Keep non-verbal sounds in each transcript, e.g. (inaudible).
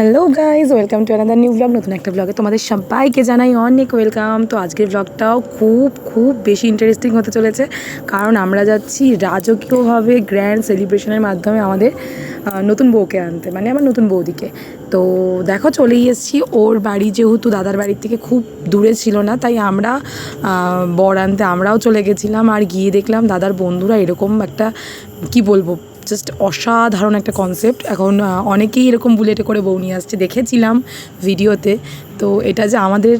Hello guys welcome to another new blog নতুন একটা ব্লগে তোমাদের সবাইকে জানাই অনেক ওয়েলকাম তো আজকের ব্লগটাও খুব খুব বেশি ইন্টারেস্টিং হতে চলেছে, কারণ আমরা যাচ্ছি রাজকীয়ভাবে গ্র্যান্ড সেলিব্রেশনের মাধ্যমে আমাদের নতুন বউকে আনতে মানে আমার নতুন বৌদিকে। তো দেখো, চলেই এসেছি। ওর বাড়ি যেহেতু দাদার বাড়ির থেকে খুব দূরে ছিল না, তাই আমরা বর আনতে আমরাও চলে গেছিলাম। আর গিয়ে দেখলাম দাদার বন্ধুরা এরকম একটা, কি বলব জাস্ট অসাধারণ একটা কনসেপ্ট এখন অনেকেই এরকম বুলেটে করে বউ নিয়ে আসছে, দেখেছিলাম ভিডিওতে। তো এটা যে আমাদের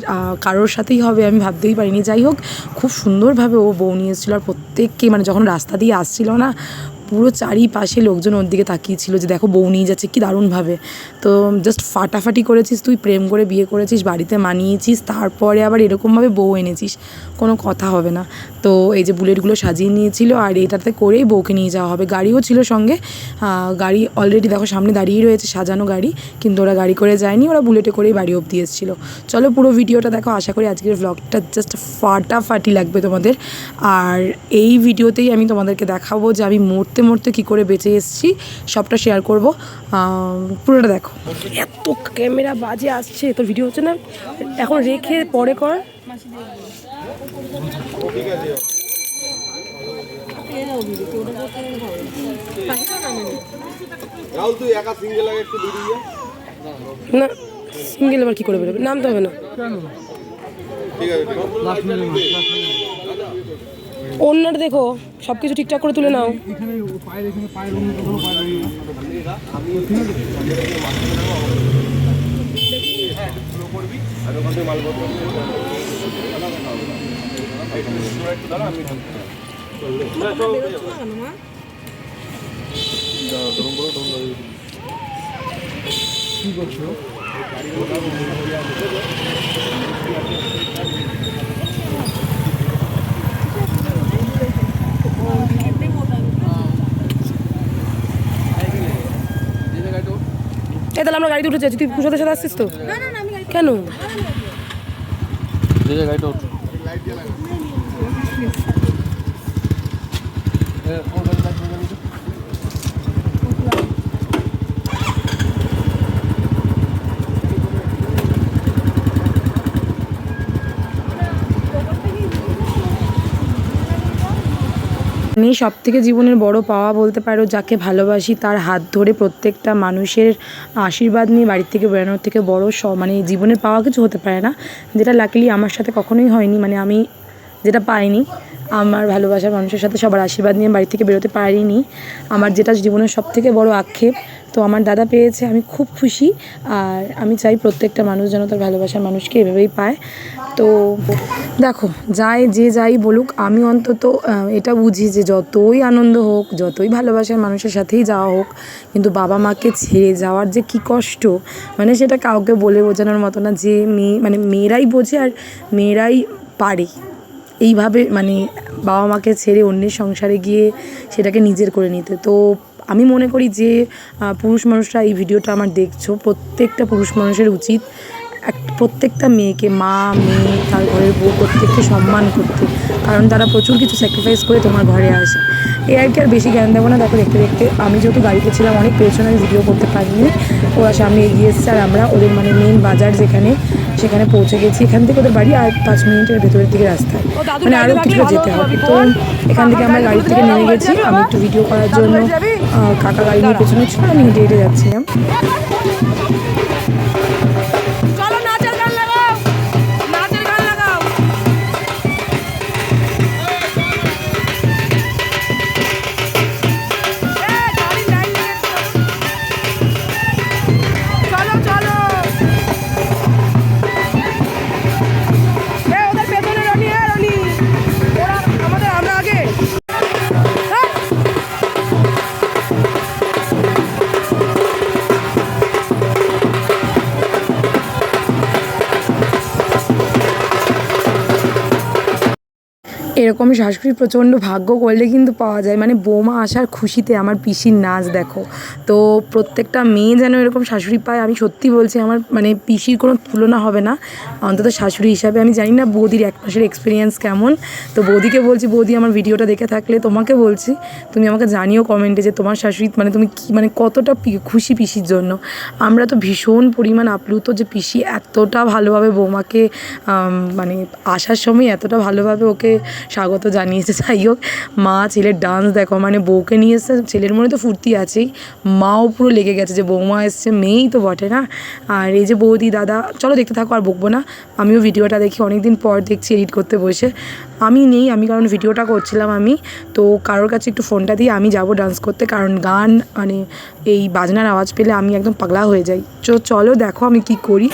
কারোর সাথেই হবে আমি ভাবতেই পারিনি। যাই হোক, খুব সুন্দরভাবে ও বউ নিয়ে এসেছিল আর প্রত্যেককে মানে যখন রাস্তা দিয়ে আসছিল না পুরো চারিপাশে লোকজন ওর দিকে তাকিয়েছিল যে দেখো বউ নিয়ে যাচ্ছে, কি দারুণভাবে। তো জাস্ট ফাটাফাটি করেছিস তুই, প্রেম করে বিয়ে করেছিস, বাড়িতে মানিয়েছিস, তারপরে আবার এরকমভাবে বউ এনেছিস, কোনো কথা হবে না। তো এই যে বুলেটগুলো সাজিয়ে নিয়েছিল আর এটাতে করেই বউকে নিয়ে যাওয়া হবে। গাড়িও ছিল সঙ্গে গাড়ি অলরেডি দেখো সামনে দাঁড়িয়ে রয়েছে, সাজানো গাড়ি, কিন্তু ওরা গাড়ি করে যায়নি, ওরা বুলেটে করেই বাড়ি অবধি এসেছিল। চলো পুরো ভিডিওটা দেখো, আশা করি আজকের ভ্লগটা জাস্ট ফাটাফাটি লাগবে তোমাদের। আর এই ভিডিওতেই আমি তোমাদেরকে দেখাবো যে আমি মরতে মরতে কী করে বেঁচে এসেছি সবটা শেয়ার করব। পুরোটা দেখো। এত ক্যামেরা বাজে আসছে তোর ভিডিও হচ্ছে না? এখন রেখে পরে কর। না সিঙ্গেল আবার কী করে বেরোবে? নামতে হবে না। ঠিক আছে আছে দেখো সব কিছু ঠিকঠাক করে তুলে নাও। এখানে পায়ের এখানে পায়ের অন্য কোনো পায়ের অন্য আর ওখান থেকে মালপত্র কি করছ এই তাহলে আমরা গাড়িতে উঠে যাচ্ছি তুই কুশলের সাথে আসছিস তো? কেন? আমি সব থেকে জীবনের বড় পাওয়া বলতে পারো, যাকে ভালোবাসি, তার হাত ধরে প্রত্যেকটা মানুষের আশীর্বাদ নিয়ে বাড়ির থেকে বেরোনোর থেকে বড় স মানে জীবনের পাওয়া কিছু হতে পারে না। যেটা লাকিলি আমার সাথে কখনোই হয়নি মানে আমি যেটা পাইনি। আমার ভালোবাসার মানুষের সাথে সবার আশীর্বাদ নিয়ে বাড়ি থেকে বেরোতে পারিনি। আমার যেটা জীবনের সব থেকে বড় আক্ষেপ, তো আমার দাদা পেয়েছে, আমি খুব খুশি। আর আমি চাই প্রত্যেকটা মানুষ যেন তার ভালোবাসার মানুষকে এভাবেই পায়। তো দেখো, যাই, যে যাই বলুক, আমি অন্তত এটা বুঝি যে যতই আনন্দ হোক, যতই ভালোবাসার মানুষের সাথেই যাওয়া হোক, কিন্তু বাবা মাকে ছেড়ে যাওয়ার যে কী কষ্ট মানে সেটা কাউকে বলে বোঝানোর মতো না যে মেয়ে মানে মেয়েরাই বোঝে আর মেয়েরাই পারে। এইভাবে মানে বাবা মাকে ছেড়ে অন্যের সংসারে গিয়ে সেটাকে নিজের করে নিতে। তো আমি মনে করি যে পুরুষ মানুষরা এই ভিডিওটা আমার দেখছ, প্রত্যেকটা পুরুষ মানুষের উচিত এক, প্রত্যেকটা মেয়েকে, মা, মেয়ে, তার ঘরের বউ প্রত্যেককে সম্মান করতে। কারণ তারা প্রচুর কিছু স্যাক্রিফাইস করে তোমার ঘরে আসে। এই আর কি আর বেশি জ্ঞান দেবো না, দেখো দেখতে দেখতে। আমি যেহেতু গাড়িতে ছিলাম, অনেক পেছনে ভিডিও করতে পারিনি। ওরা সামনে এগিয়ে এসছে আর আমরা ওদের মানে মেন বাজার যেখানে সেখানে পৌঁছে গেছি। এখান থেকে ওদের বাড়ি আর পাঁচ মিনিটের ভেতরের দিকে রাস্তা মানে আরও কিছু যেতে হবে। তো এখান থেকে আমরা গাড়ি থেকে নেমে গেছি। আমি একটু ভিডিও করার জন্য কাকা গাড়ি নিয়ে পেছনে ছিল আমি হেঁটে হেঁটে যাচ্ছিলাম। এরকম শাশুড়ি প্রচণ্ড ভাগ্য করলে কিন্তু পাওয়া যায়। মানে বৌমা আসার খুশিতে আমার পিসির নাচ দেখো। তো প্রত্যেকটা মেয়ে যেন এরকম শাশুড়ি পায়, আমি সত্যি বলছি আমার মানে পিসির কোনো তুলনা হবে না। অন্তত শাশুড়ি হিসাবে আমি জানি না বৌদির এক মাসের এক্সপিরিয়েন্স কেমন। তো বৌদিকে বলছি, বৌদি, আমার ভিডিওটা দেখে থাকলে তোমাকে বলছি, তুমি আমাকে জানিও কমেন্টে যে তোমার শাশুড়ি মানে তুমি কি মানে কতটা খুশি পিসির জন্য? আমরা তো ভীষণ পরিমাণ আপ্লুত যে পিসি এতটা ভালোভাবে বৌমাকে মানে আসার সময় এতটা ভালোভাবে ওকে স্বাগত জানিয়েছে। যাই হোক, মা, ছেলের ডান্স দেখো মানে বউকে নিয়ে এসছে, ছেলের মনে তো ফুর্তি আছেই। মাও পুরো লেগে গেছে যে বৌমা এসছে, মেয়েই তো বটে না? আর এই যে বৌদি, দাদা, চলো দেখতে থাকো আর বকবো না। আমিও ভিডিওটা দেখি অনেক দিন পর দেখছি এডিট করতে বসে। আমি নেই, আমি কারণ ভিডিওটা করছিলাম আমি। তো কারোর কাছে একটু ফোনটা দিয়ে আমি যাব ডান্স করতে, কারণ গান মানে এই বাজনার আওয়াজ পেলে আমি একদম পাগলা হয়ে যাই। চলো দেখো আমি কি করি।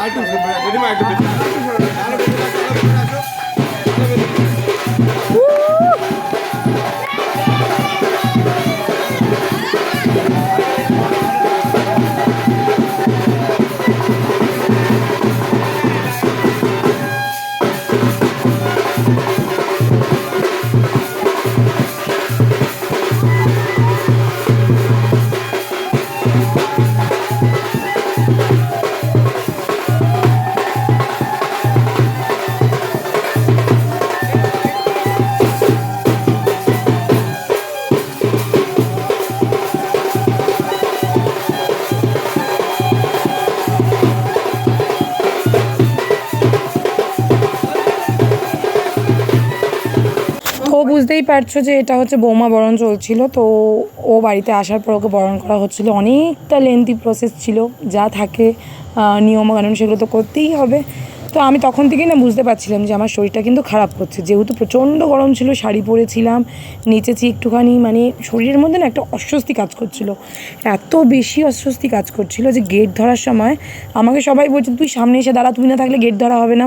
ஆட்டு பெருமாள் ஆட்டு বুঝতেই পারছ যে এটা হচ্ছে বৌমা বরণ চলছিল, তো ও বাড়িতে আসার পর ওকে বরণ করা হচ্ছিল। অনেকটা লেন্থি প্রসেস ছিল, যা থাকে নিয়মকানুন সেগুলো তো করতেই হবে। তো আমি তখন থেকেই না বুঝতে পারছিলাম যে আমার শরীরটা কিন্তু খারাপ করছে। যেহেতু প্রচণ্ড গরম ছিল, শাড়ি পরেছিলাম, নেচেছি একটুখানি মানে শরীরের মধ্যে না একটা অস্বস্তি কাজ করছিল। এত বেশি অস্বস্তি কাজ করছিল যে গেট ধরার সময় আমাকে সবাই বলছে, তুই সামনে এসে দাঁড়া তুমি না থাকলে গেট ধরা হবে না।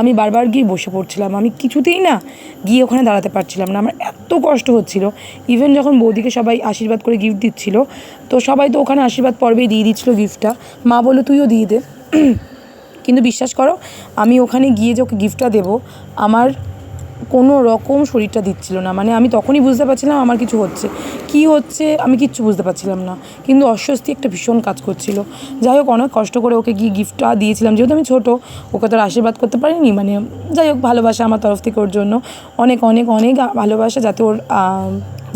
আমি বারবার গিয়ে বসে পড়ছিলাম। আমি কিছুতেই না গিয়ে ওখানে দাঁড়াতে পারছিলাম না। আমার এত কষ্ট হচ্ছিল। ইভেন যখন বৌদিকে সবাই আশীর্বাদ করে গিফট দিচ্ছিল, তো সবাই তো ওখানে আশীর্বাদ পর্বেই দিয়ে দিচ্ছিল গিফটটা মা বলো তুইও দিয়ে দে। (clears throat) কিন্তু বিশ্বাস করো, আমি ওখানে গিয়ে যে ওকে গিফটটা দেবো, আমার কোনো রকম শরীরটা দিচ্ছিল না। মানে আমি তখনই বুঝতে পারছিলাম আমার কিছু হচ্ছে। কি হচ্ছে আমি কিচ্ছু বুঝতে পারছিলাম না। কিন্তু অস্বস্তি একটা ভীষণ কাজ করছিল। যাই হোক, অনেক কষ্ট করে ওকে গিয়ে গিফটটা দিয়েছিলাম। যেহেতু আমি ছোটো, ওকে তো আশীর্বাদ করতে পারিনি। মানে যাই হোক, ভালোবাসা আমার তরফ থেকে ওর জন্য। অনেক অনেক অনেক ভালোবাসা যাতে ওর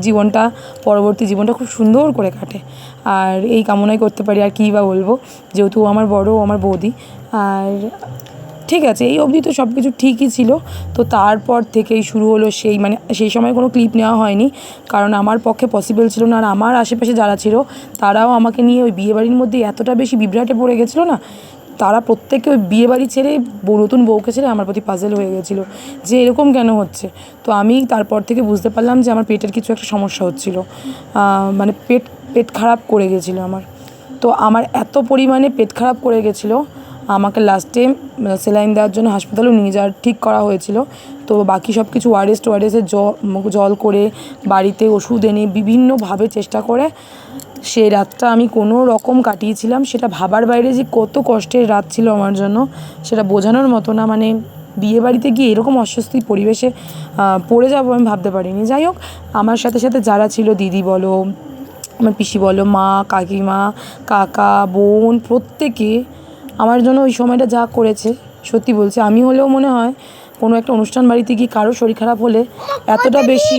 জীবনটা, পরবর্তী জীবনটা খুব সুন্দর করে কাটে। আর এই কামনাই করতে পারি আর কী বা বলব। যেহেতু আমার বড় আমার বৌদি। আর ঠিক আছে, এই অবধি তো সব কিছু ঠিকই ছিল। তো তারপর থেকেই শুরু হলো সেই মানে সেই সময় কোনো ক্লিপ নেওয়া হয়নি। কারণ আমার পক্ষে পসিবল ছিল না আর আমার আশেপাশে যারা ছিল, তারাও আমাকে নিয়ে ওই বিয়েবাড়ির মধ্যে এতটা বেশি বিভ্রাটে পড়ে গেছিল না, তারা প্রত্যেকে ওই বিয়েবাড়ি ছেড়ে বউ- নতুন বউকে ছেড়ে আমার প্রতি পাজেল হয়ে গেছিল যে এরকম কেন হচ্ছে। তো আমি তারপর থেকে বুঝতে পারলাম যে আমার পেটের কিছু একটা সমস্যা হচ্ছিল। মানে পেট পেট খারাপ করে গেছিল আমার। তো আমার এত পরিমাণে পেট খারাপ করে গেছিল আমাকে লাস্টে সেলাইন দেওয়ার জন্য হাসপাতালেও নিয়ে যাওয়ার ঠিক করা হয়েছিল। তো বাকি সব কিছু ওয়ারেস টোয়ারেসের জল করে বাড়িতে ওষুধ এনে বিভিন্নভাবে চেষ্টা করে। সেই রাতটা আমি কোনো রকম কাটিয়েছিলাম, সেটা ভাবার বাইরে যে কত কষ্টের রাত ছিল আমার জন্য, সেটা বোঝানোর মতো না। মানে বিয়ে বাড়িতে গিয়ে এরকম অস্বস্তি পরিবেশে পড়ে যাব আমি ভাবতে পারিনি। যাই হোক, আমার সাথে সাথে যারা ছিল, দিদি বলো, আমার পিসি বলো, মা, কাকিমা, কাকা, বোন, প্রত্যেকে আমার জন্য ওই সময়টা যা করেছে সত্যি বলছে। আমি হলেও মনে হয় কোনো একটা অনুষ্ঠান বাড়িতে গিয়ে কারও শরীর খারাপ হলে এতটা বেশি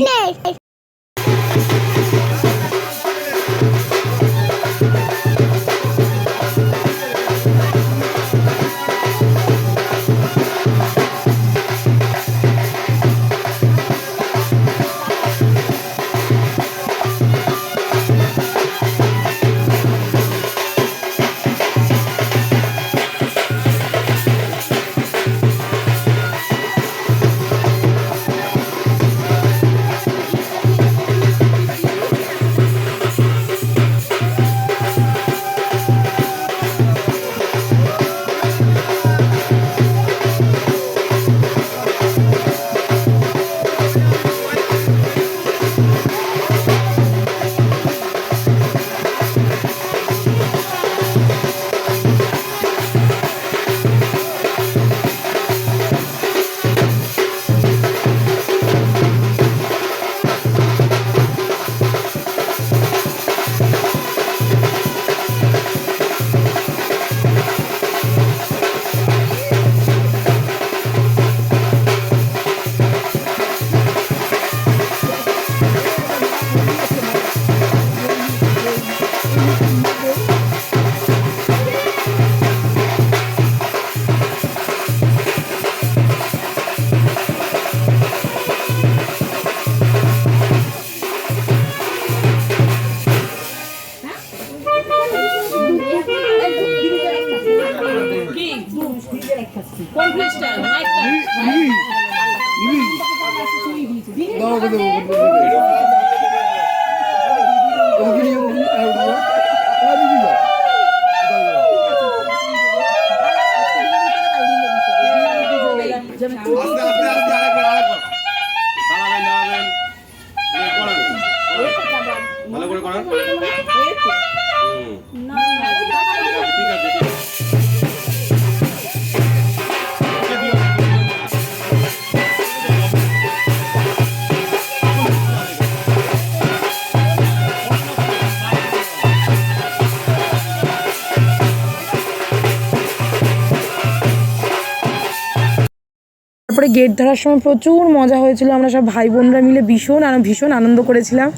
গেট ধরার সময় প্রচুর মজা হয়েছিল। আমরা সব ভাই বোনরা মিলে ভীষণ আর ভীষণ আনন্দ করেছিলাম।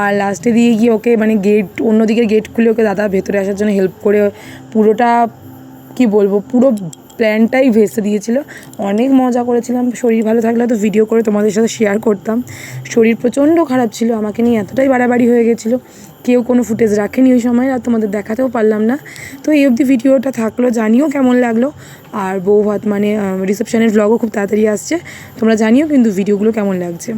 আর লাস্টে দিয়ে গিয়ে ওকে মানে গেট অন্যদিকে গেট খুলে ওকে দাদা ভেতরে আসার জন্য হেল্প করে পুরোটা, কি বলব, পুরো প্ল্যানটাই ভেসে দিয়েছিল। অনেক মজা করেছিলাম। শরীর ভালো থাকলে তো ভিডিও করে তোমাদের সাথে শেয়ার করতাম। শরীর প্রচণ্ড খারাপ ছিল। আমাকে নিয়ে এতটাই বাড়াবাড়ি হয়ে গেছিল। কেউ কোনো ফুটেজ রাখেনি ওই সময় আর তোমাদের দেখাতেও পারলাম না। তো এই অবধি ভিডিওটা থাকল। জানিও কেমন লাগল। আর বউ ভাত মানে রিসেপশনের ভ্লগও খুব তাড়াতাড়ি আসছে। তোমরা জানিও কিন্তু ভিডিওগুলো কেমন লাগছে।